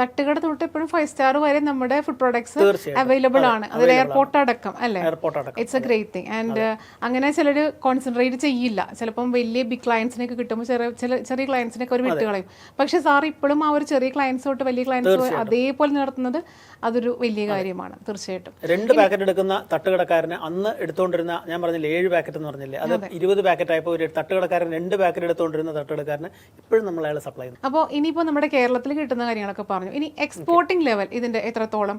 തട്ടുകട തൊട്ട് എപ്പോഴും ഫൈവ് സ്റ്റാർ വരെ നമ്മുടെ ഫുഡ് പ്രോഡക്ട്സ്. അവൈലബിൾ ആണ്. അതിൽ എയർപോർട്ട് അടക്കം അല്ലേ? It's a great thing and അങ്ങനെ ചിലർ കോൺസെൻട്രേറ്റ് ചെയ്യില്ല. ചിലപ്പം വലിയ ബിഗ് ക്ലയൻസിനൊക്കെ കിട്ടുമ്പോൾ ചെറിയ ചില ചെറിയ ക്ലയൻസിനൊക്കെ അവർ വിട്ട് കളയും. പക്ഷെ സാർ ഇപ്പോഴും ആ ഒരു ചെറിയ ക്ലയൻസ് തൊട്ട് വലിയ ക്ലയൻസ് അതേപോലെ നടത്തുന്നത് അതൊരു വലിയ കാര്യമാണ്. തീർച്ചയായിട്ടും. രണ്ട് പാക്കറ്റ് എടുക്കുന്ന തട്ടുകടക്കാരന് അന്ന് എടുത്തുകൊണ്ടിരുന്ന ഞാൻ പറഞ്ഞില്ലേ ഏഴ് പാക്കറ്റ് എന്ന് പറഞ്ഞില്ലേ? അത് ഇരുപത് പാക്കറ്റ് ആയപ്പോൾ ഒരു തട്ടുകടക്കാരൻ രണ്ട് പാക്കറ്റ് എടുത്തുകൊണ്ടിരുന്ന തട്ടുകടക്കാരന് ഇപ്പോഴും നമ്മൾ അയാൾ സപ്ലൈ ചെയ്യുന്നു. അപ്പോൾ ഇനിയിപ്പോൾ നമ്മുടെ കേരളത്തിൽ കിട്ടുന്ന കാര്യങ്ങളൊക്കെ പറഞ്ഞു. ഇനി എക്സ്പോർട്ടിംഗ് ലെവൽ ഇതിന്റെ എത്രത്തോളം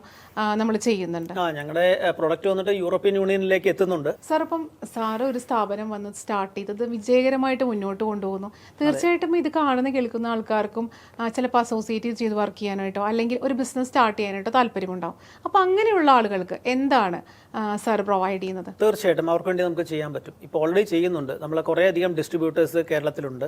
നമ്മൾ ചെയ്യുന്നുണ്ട്? ആ ഞങ്ങളുടെ പ്രൊഡക്റ്റ് വന്നിട്ട് യൂറോപ്യൻ യൂണിയനിലേക്ക് എത്തുന്നുണ്ട്. സാർ അപ്പം സാറ് ഒരു സ്ഥാപനം വന്ന് സ്റ്റാർട്ട് ചെയ്തത് വിജയകരമായിട്ട് മുന്നോട്ട് കൊണ്ടുപോകുന്നു. തീർച്ചയായിട്ടും ഇത് കാണുന്ന കേൾക്കുന്ന ആൾക്കാർക്കും ചിലപ്പോൾ അസോസിയേറ്റ് ചെയ്ത് വർക്ക് ചെയ്യാനായിട്ടോ അല്ലെങ്കിൽ ഒരു ബിസിനസ് സ്റ്റാർട്ട് ചെയ്യാനായിട്ടോ താല്പര്യമുണ്ടാവും. അപ്പോൾ അങ്ങനെയുള്ള ആളുകൾക്ക് എന്താണ് സാർ പ്രൊവൈഡ് ചെയ്യുന്നത്? തീർച്ചയായിട്ടും അവർക്ക് വേണ്ടി നമുക്ക് ചെയ്യാൻ പറ്റും. ഇപ്പോൾ ഓൾറെഡി ചെയ്യുന്നുണ്ട്. നമ്മൾ കുറേ അധികം ഡിസ്ട്രിബ്യൂട്ടേഴ്സ് കേരളത്തിലുണ്ട്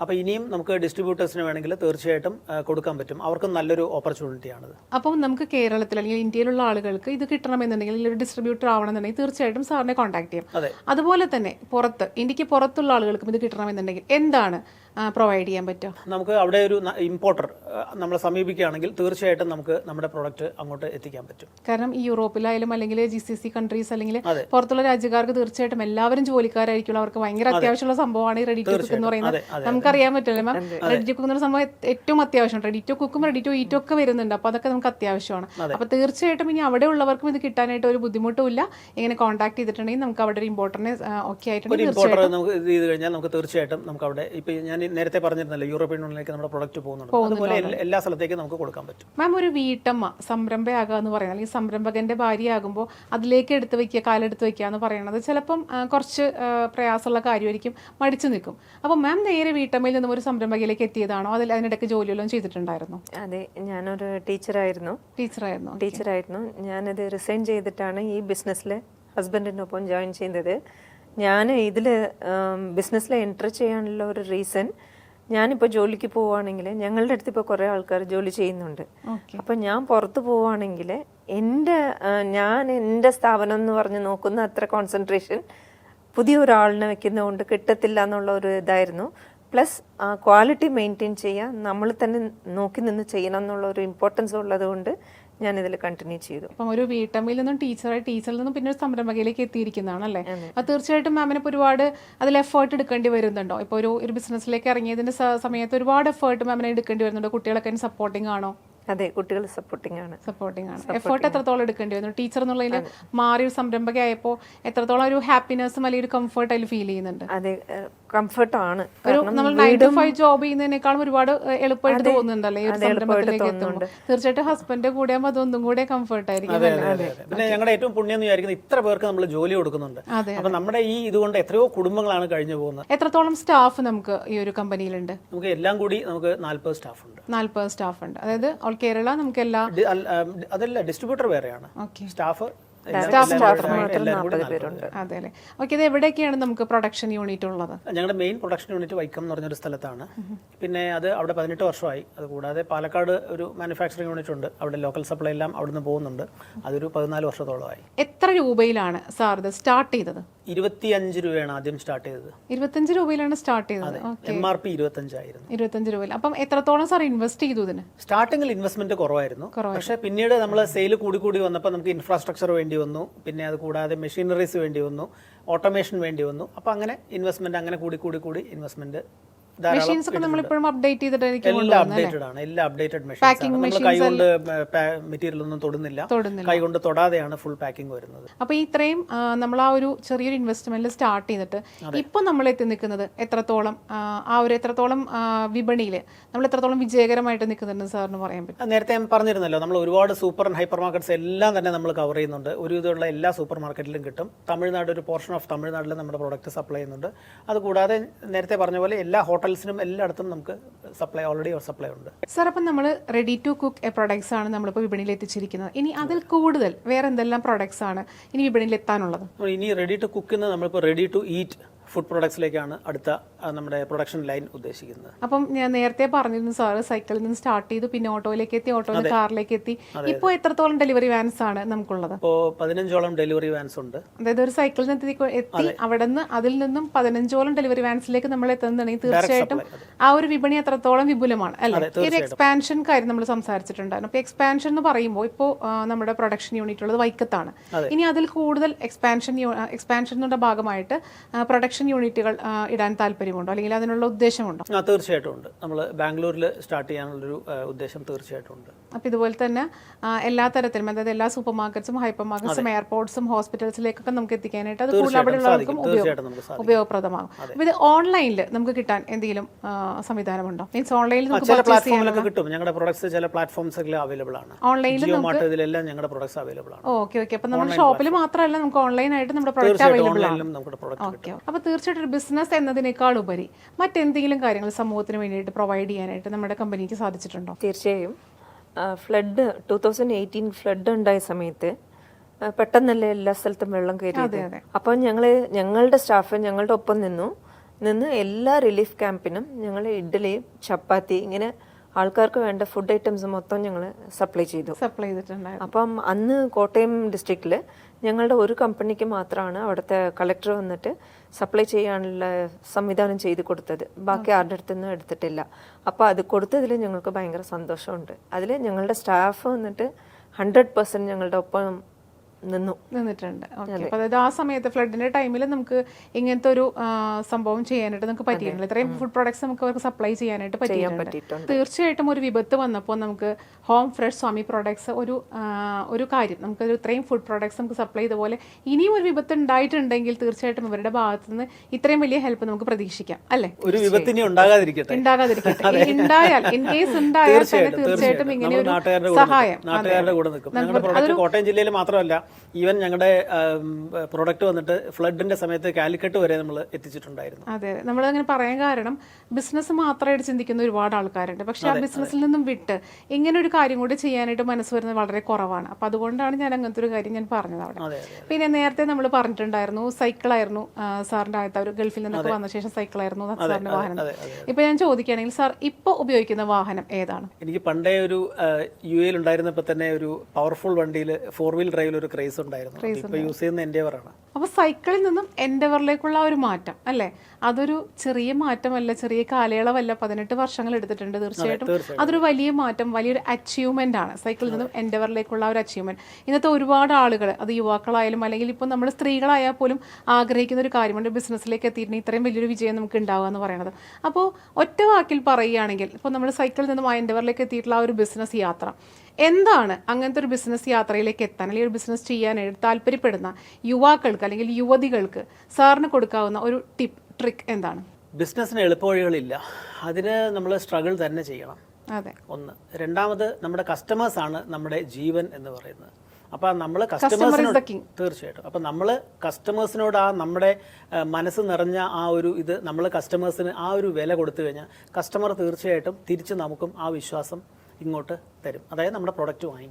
അപ്പോൾ ഇനിയും നമുക്ക് ഡിസ്ട്രിബ്യൂട്ടേഴ്സിന് വേണമെങ്കിൽ തീർച്ചയായിട്ടും കൊടുക്കാൻ പറ്റും. അവർക്കും നല്ലൊരു ഓപ്പർച്യൂണിറ്റിയാണിത് അപ്പം നമുക്ക് കേരളത്തിൽ അല്ലെങ്കിൽ ഇന്ത്യയിലുള്ള ആളുകൾക്ക് ഇത് കിട്ടണമെന്നുണ്ടെങ്കിൽ ഒരു ഡിസ്ട്രിബ്യൂട്ടർ ആവണമെന്നുണ്ടെങ്കിൽ തീർച്ചയായിട്ടും സാറിനെ കോൺടാക്ട് ചെയ്യാം. അതുപോലെ തന്നെ പുറത്ത് ഇന്ത്യയ്ക്ക് പുറത്തുള്ള ആളുകൾക്കും ഇത് കിട്ടണമെന്നുണ്ടെങ്കിൽ എന്താണ് പ്രൊവൈഡ് ചെയ്യാൻ പറ്റുമോ നമുക്ക് അവിടെ ഒരു ഇമ്പോർട്ടർ നമ്മളെ സമീപിക്കുകയാണെങ്കിൽ തീർച്ചയായിട്ടും നമുക്ക് നമ്മുടെ പ്രോഡക്റ്റ് അങ്ങോട്ട് എത്തിക്കാൻ പറ്റും. കാരണം ഈ യൂറോപ്പിലായാലും അല്ലെങ്കിൽ ജി സി സി കൺട്രീസ് അല്ലെങ്കിൽ. പുറത്തുള്ള രാജ്യക്കാർക്ക് തീർച്ചയായിട്ടും എല്ലാവരും ജോലിക്കാരായിരിക്കും അവർക്ക് ഭയങ്കര അത്യാവശ്യമുള്ള സംഭവമാണ് ഈ റെഡി ടു കുക്ക് എന്ന് പറയുന്നത്. നമുക്കറിയാൻ പറ്റില്ല മാം റെഡി ടു കുക്ക് എന്ന സംഭവം ഏറ്റവും അത്യാവശ്യം റെഡി ടു കുക്കും റെഡി ടു ഈറ്റും ഒക്കെ വരുന്നുണ്ട്. അപ്പോൾ അതൊക്കെ നമുക്ക് അത്യാവശ്യമാണ്. അപ്പോൾ തീർച്ചയായിട്ടും ഇനി അവിടെ ഉള്ളവർക്കും ഇത് കിട്ടാനായിട്ട് ഒരു ബുദ്ധിമുട്ടും ഇല്ല. ഇങ്ങനെ കോൺടാക്ട് ചെയ്തിട്ടുണ്ടെങ്കിൽ നമുക്ക് അവിടെ ഒരു ഇമ്പോർട്ടൻസ് ഒക്കെ ഒരു ആയിട്ടുണ്ടെങ്കിൽ നമുക്ക് ഇത് കഴിഞ്ഞാൽ നമുക്ക് തീർച്ചയായിട്ടും നമുക്ക് അവിടെ ഇപ്പൊ ഞാൻ നേരത്തെ പറഞ്ഞിരുന്നല്ലോ യൂറോപ്യൻ യൂണിയനിലേക്ക് നമ്മുടെ പ്രൊഡക്റ്റ് പോകുന്നുണ്ട്. അതുപോലെ എല്ലാ- സ്ഥലത്തേക്കും നമുക്ക് കൊടുക്കാൻ പറ്റും. മാം ഒരു വീട്ടമ്മ സംരംഭയാകുക എന്ന് പറയുന്നത് അല്ലെങ്കിൽ സംരംഭകന്റെ ഭാര്യയാകുമ്പോൾ അതിലേക്ക് എടുത്ത് വയ്ക്കുക കാലെടുത്ത് വയ്ക്കുക എന്ന് പറയുന്നത് ചിലപ്പം കുറച്ച് പ്രയാസമുള്ള കാര്യമായിരിക്കും മടിച്ചു നിൽക്കും. അപ്പോൾ മാം നേരെ വീട്ടമ്മയിൽ നിന്നും ഒരു സംരംഭകയിലേക്ക് എത്തിയതാണോ? അതിൽ അതിനിടയ്ക്ക് ജോലിയെല്ലാം ചെയ്തിട്ടുണ്ടായിരുന്നു? അതെ ഞാനൊരു ടീച്ചറായിരുന്നു. ടീച്ചറായിരുന്നു ടീച്ചറായിരുന്നു. ഞാനത് റിസൈൻ ചെയ്തിട്ടാണ് ഈ ബിസിനസ്സിൽ ഹസ്ബൻഡിനൊപ്പം ജോയിൻ ചെയ്തത്. ഞാൻ ഇതിൽ ബിസിനസ്സിൽ എന്റർ ചെയ്യാനുള്ള ഒരു റീസൺ ഞാനിപ്പോൾ ജോലിക്ക് പോവുകയാണെങ്കിൽ ഞങ്ങളുടെ അടുത്ത് ഇപ്പോൾ കുറേ ആൾക്കാർ ജോലി ചെയ്യുന്നുണ്ട്. അപ്പം ഞാൻ പുറത്ത് പോവുകയാണെങ്കിൽ എന്റെ ഞാൻ എന്റെ സ്ഥാപനം എന്ന് പറഞ്ഞ് നോക്കുന്ന അത്ര കോൺസെൻട്രേഷൻ പുതിയ ഒരാളിനെ വെക്കുന്നതുകൊണ്ട് കിട്ടത്തില്ല എന്നുള്ള ഒരു ഇതായിരുന്നു. പ്ലസ് ആ ക്വാളിറ്റി മെയിന്റെയിൻ ചെയ്യാൻ നമ്മൾ തന്നെ നോക്കി നിന്ന് ചെയ്യണം എന്നുള്ള ഒരു ഇമ്പോർട്ടൻസ് ഉള്ളത് കൊണ്ട് ഞാൻ ഇതിൽ കണ്ടിന്യൂ ചെയ്തു. അപ്പം ഒരു വീട്ടമ്മയിൽ നിന്നും ടീച്ചറായി ടീച്ചറിൽ നിന്നും പിന്നെ ഒരു സംരംഭകയിലേക്ക് എത്തിയിരിക്കുന്നതാണ് അല്ലേ അത് തീർച്ചയായിട്ടും മാമിന് ഇപ്പോൾ ഒരുപാട് അതിൽ എഫേർട്ട് എടുക്കേണ്ടി വരുന്നുണ്ടോ? ഇപ്പോൾ ഒരു ഒരു ബിസിനസ്സിലേക്ക് ഇറങ്ങിയതിന്റെ സ- സമയത്ത് ഒരുപാട് എഫേർട്ട് മാമിനെ എടുക്കേണ്ടി വരുന്നുണ്ടോ? കുട്ടികളൊക്കെ സപ്പോർട്ടിങ് ആണോ? അതെ കുട്ടികൾ സപ്പോർട്ടിംഗ് ആണ്. സപ്പോർട്ടിംഗ് ആണ്. എഫേർട്ട് എത്രത്തോളം എടുക്കേണ്ടി വരുന്നു? ടീച്ചർ എന്നുള്ളതിൽ മാറി ഒരു സംരംഭകയായപ്പോൾ എത്രത്തോളം ഒരു ഹാപ്പിനെസ്സും അല്ലെങ്കിൽ ഒരു കംഫർട്ട് അതിൽ ഫീൽ ചെയ്യുന്നുണ്ട്? അതെ കംഫർട്ടാണ് ഒരു നമ്മൾ നയൻ ടു ഫൈവ് ജോബ് ചെയ്യുന്നതിനേക്കാളും ഒരുപാട് എളുപ്പമായിട്ട് തോന്നുന്നുണ്ടല്ലേ ഒരു സംരംഭത്തിലേക്ക് എത്തുന്നുണ്ട് തീർച്ചയായിട്ടും ഹസ്ബൻഡ് കൂടെ ആകുമ്പോൾ അതൊന്നും കൂടെ കംഫർട്ട് ആയിരിക്കും അതെ, അതെ, അതെ. പിന്നെ ഞങ്ങളുടെ ഏറ്റവും പുണ്യം എന്ന് വിചാരിക്കുന്നത് ഇത്ര പേർക്ക് നമ്മൾ ജോലി കൊടുക്കുന്നുണ്ട്. അതെ, അപ്പൊ നമ്മുടെ ഈ ഇതുകൊണ്ട് എത്രയോ കുടുംബങ്ങളാണ് കഴിഞ്ഞു പോകുന്നത്. എത്രത്തോളം സ്റ്റാഫ് നമുക്ക് ഈ ഒരു കമ്പനിയിലുണ്ട് നമുക്ക് എല്ലാം കൂടി നമുക്ക് നാല്പത് സ്റ്റാഫ് ഉണ്ട്. നാല്പത് സ്റ്റാഫ് ഉണ്ട്. അതായത് ഓൾ കേരള നമുക്ക് എല്ലാ അതല്ല ഡിസ്ട്രിബ്യൂട്ടർ വേറെയാണ്. സ്റ്റാഫ് സ്റ്റാഫ് മാത്രം നാൽപ്പത് പേരുണ്ട്. അതെ അല്ലേ ഓക്കെ ഇത് എവിടെയൊക്കെയാണ് നമുക്ക് പ്രൊഡക്ഷൻ യൂണിറ്റ് ഉള്ളത്? ഞങ്ങളുടെ മെയിൻ പ്രൊഡക്ഷൻ യൂണിറ്റ് വൈക്കം എന്ന് പറഞ്ഞൊരു സ്ഥലത്താണ്. പിന്നെ അത് അവിടെ പതിനെട്ട് വർഷമായി. അതുകൂടാതെ പാലക്കാട് ഒരു മാനുഫാക്ചറിങ് യൂണിറ്റ് ഉണ്ട്. അവിടെ ലോക്കൽ സപ്ലൈ എല്ലാം അവിടുന്ന് പോകുന്നുണ്ട്. അതൊരു പതിനാല് വർഷത്തോളമായി. എത്ര രൂപയിലാണ് സാർ ഇത് സ്റ്റാർട്ട് ചെയ്തത്? ഇരുപത്തിയഞ്ച് രൂപയാണ് ആദ്യം സ്റ്റാർട്ട് ചെയ്തത്. ഇരുപത്തഞ്ച് രൂപയിലാണ് സ്റ്റാർട്ട് ചെയ്തത്. എം ആർ പി ഇരുപത്തഞ്ചായിരുന്നു ഇരുപത്തഞ്ച് രൂപയിൽ. അപ്പം എത്രത്തോളം സാർ ഇൻവെസ്റ്റ് ചെയ്തു ഇതിന്? സ്റ്റാർട്ടിങ്ങിൽ ഇൻവെസ്റ്റ്മെന്റ് കുറവായിരുന്നു. പക്ഷേ പിന്നീട് നമ്മൾ സെയിൽ കൂടി കൂടി വന്നപ്പോൾ നമുക്ക് ഇൻഫ്രാസ്ട്രക്ചർ വേണ്ടി വന്നു. പിന്നെ അത് കൂടാതെ മെഷീനറീസ് വേണ്ടി വന്നു. ഓട്ടോമേഷൻ വേണ്ടി വന്നു. അപ്പോൾ അങ്ങനെ ഇൻവെസ്റ്റ്മെന്റ് അങ്ങനെ കൂടി കൂടി കൂടി ഇൻവെസ്റ്റ്മെന്റ് മെഷീൻസ് ഒക്കെ നമ്മൾ ഇപ്പോഴും അപ്ഡേറ്റ് ചെയ്തിട്ടായിരിക്കും എല്ലാം അപ്ഡേറ്റഡ് ആണ്. എല്ലാം അപ്ഡേറ്റഡ് മെഷീൻസ് നമ്മൾ കൈകൊണ്ട് മെറ്റീരിയൽ ഒന്നും തൊടുന്നില്ല. കൈകൊണ്ട് തൊടാതെയാണ് ഫുൾ പാക്കിംഗ് വരുന്നത്. അപ്പോൾ ഇത്രയും നമ്മൾ ആ ഒരു ചെറിയൊരു ഇൻവെസ്റ്റ്മെന്റിൽ സ്റ്റാർട്ട് ചെയ്തിട്ട് ഇപ്പോൾ നമ്മൾ എത്തി നിൽക്കുന്നത് എത്രത്തോളം ആ, ഒരു എത്രത്തോളം വിപണിയിൽ നമ്മൾ എത്രത്തോളം വിജയകരമായിട്ട് നിൽക്കുന്നുണ്ട് സാറിന് പറയാൻ പറ്റും. നേരത്തെ പറഞ്ഞിരുന്നല്ലോ നമ്മൾ ഒരുപാട് സൂപ്പർ ആൻഡ് ഹൈപ്പർ മാർക്കറ്റ്സ് എല്ലാം തന്നെ നമ്മൾ കവർ ചെയ്യുന്നുണ്ട്. ഒരു വിധമുള്ള എല്ലാ സൂപ്പർ മാർക്കറ്റിലും കിട്ടും. തമിഴ്നാട് ഒരു പോർഷൻ ഓഫ് തമിഴ്നാട്ടിൽ നമ്മുടെ പ്രോഡക്റ്റ് സപ്ലൈ ചെയ്യുന്നുണ്ട്. അതുകൂടാതെ നേരത്തെ പറഞ്ഞ പോലെ എല്ലാ ഹോട്ടൽസിനും എല്ലായിടത്തും നമുക്ക് സപ്ലൈ ഓൾറെഡി സപ്ലൈ ഉണ്ട്. സാർ അപ്പം നമ്മൾ റെഡി ടു കുക്ക് പ്രൊഡക്ട്സ് ആണ് നമ്മളിപ്പോൾ വിപണിയിൽ എത്തിച്ചിരിക്കുന്നത്. ഇനി അതിൽ കൂടുതൽ വേറെ എന്തെല്ലാം പ്രൊഡക്ട്സ് ആണ് ഇനി വിപണിയിൽ എത്താനുള്ളത്? ഇനി റെഡി ടു കുക്ക് നമ്മളിപ്പോൾ റെഡി ടു ഈറ്റ് ഫുഡ് പ്രൊഡക്ട്സിലേക്കാണ് അടുത്ത നമ്മുടെ പ്രൊഡക്ഷൻ ലൈൻ ഉദ്ദേശിക്കുന്നത്. അപ്പം ഞാൻ നേരത്തെ പറഞ്ഞിരുന്നു സാറ് സൈക്കിളിൽ നിന്ന് സ്റ്റാർട്ട് ചെയ്തു പിന്നെ ഓട്ടോയിലേക്ക് എത്തി ഓട്ടോയിൽ നിന്ന് കാറിലേക്ക് എത്തി ഇപ്പോൾ എത്രത്തോളം ഡെലിവറി വാൻസ് ആണ് നമുക്കുള്ളത്? ഇപ്പോൾ പതിനഞ്ചോളം ഡെലിവറി വാൻസ് ഉണ്ട്. അതായത് ഒരു സൈക്കിളിൽ നിന്ന് എത്തി എത്തി അവിടെ നിന്ന് അതിൽ നിന്നും പതിനഞ്ചോളം ഡെലിവറി വാൻസിലേക്ക് നമ്മൾ എത്തുന്നുണ്ടെങ്കിൽ തീർച്ചയായിട്ടും ആ ഒരു വിപണി എത്രത്തോളം വിപുലമാണ് അല്ലേ? ഈ ഒരു എക്സ്പാൻഷൻ കാര്യം നമ്മൾ സംസാരിച്ചിട്ടുണ്ടായിരുന്നു. അപ്പോൾ എക്സ്പാൻഷൻ എന്ന് പറയുമ്പോൾ ഇപ്പോൾ നമ്മുടെ പ്രൊഡക്ഷൻ യൂണിറ്റ് ഉള്ളത് വൈക്കത്താണ്. ഇനി അതിൽ കൂടുതൽ എക്സ്പാൻഷൻ എക്സ്പാൻഷന്റെ ഭാഗമായിട്ട് പ്രൊഡക്ഷൻ യൂണിറ്റുകൾ ഇടാൻ താല്പര്യമുണ്ടോ? അല്ലെങ്കിൽ അതിനുള്ള ഉദ്ദേശമുണ്ടോ? ആ തീർച്ചയായിട്ടും ഉണ്ട്. നമ്മൾ ബാംഗ്ലൂരിൽ സ്റ്റാർട്ട് ചെയ്യാനുള്ളൊരു ഒരു ഉദ്ദേശം തീർച്ചയായിട്ടും ഉണ്ട്. അപ്പോൾ ഇതുപോലെ തന്നെ എല്ലാ തരത്തിലും അതായത് എല്ലാ സൂപ്പർ മാർക്കറ്റ്സും ഹൈപ്പർ മാർക്കറ്റ്സും എയർപോർട്ട്സും ഹോസ്പിറ്റൽസിലേക്കൊക്കെ നമുക്ക് എത്തിക്കാനായിട്ട് അത് കൂടുതൽ അവിടെ ഉള്ളവർക്കും ഉപയോഗ തീർച്ചയായിട്ടും നമുക്ക് സാധിക്കും. ഉപയോഗപ്രദമാകും. അപ്പോൾ ഇത് ഓൺലൈനിൽ നമുക്ക് കിട്ടാൻ എന്തെങ്കിലും സംവിധാനമുണ്ടോ? മീൻസ് ഓൺലൈനിൽ ചില പ്ലാറ്റ്ഫോമിലൊക്കെ കിട്ടും. ഞങ്ങളുടെ പ്രൊഡക്ട്സ് ചില പ്ലാറ്റ്ഫോംസിൽ അവൈലബിൾ ആണ്. ഓൺലൈനിൽ ജിയോ മാർട്ട് ഇതിലെല്ലാം ഞങ്ങളുടെ പ്രൊഡക്ട്സ് അവൈലബിൾ ആണ്. Okay okay. അപ്പോൾ നമ്മുടെ ഷോപ്പിൽ മാത്രമല്ല നമുക്ക് ഓൺലൈനായിട്ട് നമ്മുടെ പ്രൊഡക്റ്റ് അവൈലബിൾ ആണ്. ഓക്കെ അപ്പോൾ തീർച്ചയായിട്ടും ഒരു ബിസിനസ് എന്നതിനേക്കാൾ ഉപരി മറ്റെന്തെങ്കിലും കാര്യങ്ങൾ സമൂഹത്തിന് വേണ്ടിയിട്ട് പ്രൊവൈഡ് ചെയ്യാനായിട്ട് നമ്മുടെ കമ്പനിക്ക് സാധിച്ചിട്ടുണ്ടോ? തീർച്ചയായും. Flood two thousand eighteen flood ഉണ്ടായ സമയത്ത് പെട്ടെന്നല്ല എല്ലാ സ്ഥലത്തും വെള്ളം കയറിയത്. അപ്പോൾ ഞങ്ങൾ ഞങ്ങളുടെ സ്റ്റാഫ് ഞങ്ങളുടെ ഒപ്പം നിന്നു. നിന്ന് എല്ലാ റിലീഫ് ക്യാമ്പിനും ഞങ്ങൾ ഇഡ്ഡലി ചപ്പാത്തി ഇങ്ങനെ ആൾക്കാർക്ക് വേണ്ട ഫുഡ് ഐറ്റംസ് മൊത്തം ഞങ്ങൾ സപ്ലൈ ചെയ്തു. സപ്ലൈ ചെയ്തിട്ടുണ്ടായിരുന്നു. അപ്പം അന്ന് കോട്ടയം ഡിസ്ട്രിക്റ്റിൽ ഞങ്ങളുടെ ഒരു കമ്പനിക്ക് മാത്രമാണ് അവിടുത്തെ കളക്ടർ വന്നിട്ട് സപ്ലൈ ചെയ്യാനുള്ള സംവിധാനം ചെയ്ത് കൊടുത്തത്. ബാക്കി ആരുടെ അടുത്തൊന്നും എടുത്തിട്ടില്ല. അപ്പോൾ അത് കൊടുത്തതിൽ ഞങ്ങൾക്ക് ഭയങ്കര സന്തോഷമുണ്ട്. അതിൽ ഞങ്ങളുടെ സ്റ്റാഫ് വന്നിട്ട് ഹൺഡ്രഡ് പെർസെന്റ് ഞങ്ങളുടെ ഒപ്പം നിന്നു. നിന്നിട്ടുണ്ട്. അതായത് ആ സമയത്ത് ഫ്ലഡിന്റെ ടൈമിൽ നമുക്ക് ഇങ്ങനത്തെ ഒരു സംഭവം ചെയ്യാനായിട്ട് നമുക്ക് പറ്റിയിട്ടുണ്ട്. ഇത്രയും ഫുഡ് പ്രോഡക്ട്സ് നമുക്ക് അവർക്ക് സപ്ലൈ ചെയ്യാനായിട്ട് പറ്റിയിട്ടുണ്ട്. തീർച്ചയായിട്ടും ഒരു വിപത്ത് വന്നപ്പോൾ നമുക്ക് ഹോം ഫ്രഷ് സ്വാമി പ്രോഡക്ട്സ് ഒരു ഒരു കാര്യം. നമുക്ക് ഇത്രയും ഫുഡ് പ്രോഡക്ട്സ് നമുക്ക് സപ്ലൈ ചെയ്ത പോലെ ഇനിയും ഒരു വിപത്ത് ഉണ്ടായിട്ടുണ്ടെങ്കിൽ തീർച്ചയായിട്ടും ഇവരുടെ ഭാഗത്ത് നിന്ന് ഇത്രയും വലിയ ഹെൽപ്പ് നമുക്ക് പ്രതീക്ഷിക്കാം. അല്ലേ? ഒരു വിപത്തിനി ഉണ്ടാകാതിരിക്കട്ടെ. ഉണ്ടായാൽ ഇൻ കേസ് ഉണ്ടായാൽ തന്നെ തീർച്ചയായിട്ടും ഇങ്ങനെ ഒരു സഹായം. നിൽക്കും. കൂടെ നിൽക്കും. ഞങ്ങളുടെ കോട്ടയം ജില്ലയിൽ മാത്രമല്ല ഈവൻ ഞങ്ങളുടെ പ്രോഡക്റ്റ് വന്നിട്ട് ഫ്ലഡിന്റെ സമയത്ത് കാലിക്കട്ട് വരെ നമ്മൾ എത്തിച്ചിട്ടുണ്ടായിരുന്നു. അതെ നമ്മൾ അങ്ങനെ പറയാൻ കാരണം ബിസിനസ് മാത്രമായിട്ട് ചിന്തിക്കുന്ന ഒരുപാട് ആൾക്കാരുണ്ട്. പക്ഷെ ആ ബിസിനസ്സിൽ നിന്നും വിട്ട് ഇങ്ങനെ ഒരു കാര്യം കൂടി ചെയ്യാനായിട്ട് മനസ്സ് വരുന്നത് വളരെ കുറവാണ്. അപ്പൊ അതുകൊണ്ടാണ് ഞാൻ അങ്ങനത്തെ ഒരു കാര്യം ഞാൻ പറഞ്ഞത് അവിടെ. പിന്നെ നേരത്തെ നമ്മൾ പറഞ്ഞിട്ടുണ്ടായിരുന്നു സൈക്കിളായിരുന്നു സാറിന്റെ ആദ്യത്തെ ഒരു ഗൾഫിൽ നിന്നൊക്കെ വന്ന ശേഷം സൈക്കിളായിരുന്നു സാറിന്റെ വാഹനം. ഇപ്പൊ ഞാൻ ചോദിക്കുകയാണെങ്കിൽ സാർ ഇപ്പൊ ഉപയോഗിക്കുന്ന വാഹനം ഏതാണ്? എനിക്ക് പണ്ടേ ഒരു യു എയിൽ ഉണ്ടായിരുന്നപ്പോൾ തന്നെ ഒരു പവർഫുൾ വണ്ടിയിൽ ഫോർ വീൽ ഡ്രൈവിൽ ഒരു ക്രേസ് ഉണ്ടായിരുന്നു. ഇപ്പോൾ യൂസ് ചെയ്യുന്ന എൻഡേവറാണ് അപ്പൊ സൈക്കിളിൽ നിന്നും എൻഡവറിലേക്കുള്ള ഒരു മാറ്റം അല്ലേ? അതൊരു ചെറിയ മാറ്റമല്ല ചെറിയ കാലയളവല്ല. പതിനെട്ട് വർഷങ്ങൾ എടുത്തിട്ടുണ്ട് തീർച്ചയായിട്ടും. അതൊരു വലിയ മാറ്റം വലിയൊരു അച്ചീവ്മെന്റ് ആണ്. സൈക്കിളിൽ നിന്നും എൻഡവറിലേക്കുള്ള ഒരു അച്ചീവ്മെന്റ് ഇന്നത്തെ ഒരുപാട് ആളുകൾ അത് യുവാക്കളായാലും അല്ലെങ്കിൽ ഇപ്പോൾ നമ്മൾ സ്ത്രീകളായാൽ പോലും ആഗ്രഹിക്കുന്ന ഒരു കാര്യമുണ്ട്. ബിസിനസ്സിലേക്ക് എത്തിയിട്ടുണ്ട്. ഇത്രയും വലിയൊരു വിജയം നമുക്ക് ഉണ്ടാവുക എന്ന് പറയുന്നത്. അപ്പോൾ ഒറ്റ വാക്കിൽ പറയുകയാണെങ്കിൽ ഇപ്പോൾ നമ്മൾ സൈക്കിളിൽ നിന്നും ആ എൻഡവറിലേക്ക് എത്തിയിട്ടുള്ള ആ ഒരു ബിസിനസ് യാത്ര എന്താണ് അങ്ങനത്തെ ഒരു ബിസിനസ് യാത്രയിലേക്ക് എത്താൻ അല്ലെങ്കിൽ ഒരു ബിസിനസ് ചെയ്യാനായിട്ട് താല്പര്യപ്പെടുന്ന യുവാക്കൾക്ക് അല്ലെങ്കിൽ യുവതികൾക്ക് സാറിന് കൊടുക്കാവുന്ന ഒരു ടിപ്പ് ട്രിക്ക് എന്താണ്? ബിസിനസ്സിന് എളുപ്പവഴികളില്ല. അതിന് നമ്മൾ സ്ട്രഗിൾ തന്നെ ചെയ്യണം. അതെ. ഒന്ന്. രണ്ടാമത് നമ്മുടെ കസ്റ്റമേഴ്സ് ആണ് നമ്മുടെ ജീവൻ എന്ന് പറയുന്നത്. അപ്പോൾ നമ്മൾ കസ്റ്റമേഴ്സിനോട് തീർച്ചയായിട്ടും. അപ്പോൾ നമ്മൾ കസ്റ്റമേഴ്സിനോട് ആ നമ്മുടെ മനസ്സ് നിറഞ്ഞ ആ ഒരു ഇത് നമ്മൾ കസ്റ്റമേഴ്സിന് ആ ഒരു വില കൊടുത്തു കഴിഞ്ഞാൽ കസ്റ്റമർ തീർച്ചയായിട്ടും തിരിച്ച് നമുക്കും ആ വിശ്വാസം ഇങ്ങോട്ട് തരും. അതായത് നമ്മുടെ പ്രൊഡക്റ്റ് വാങ്ങിക്കും.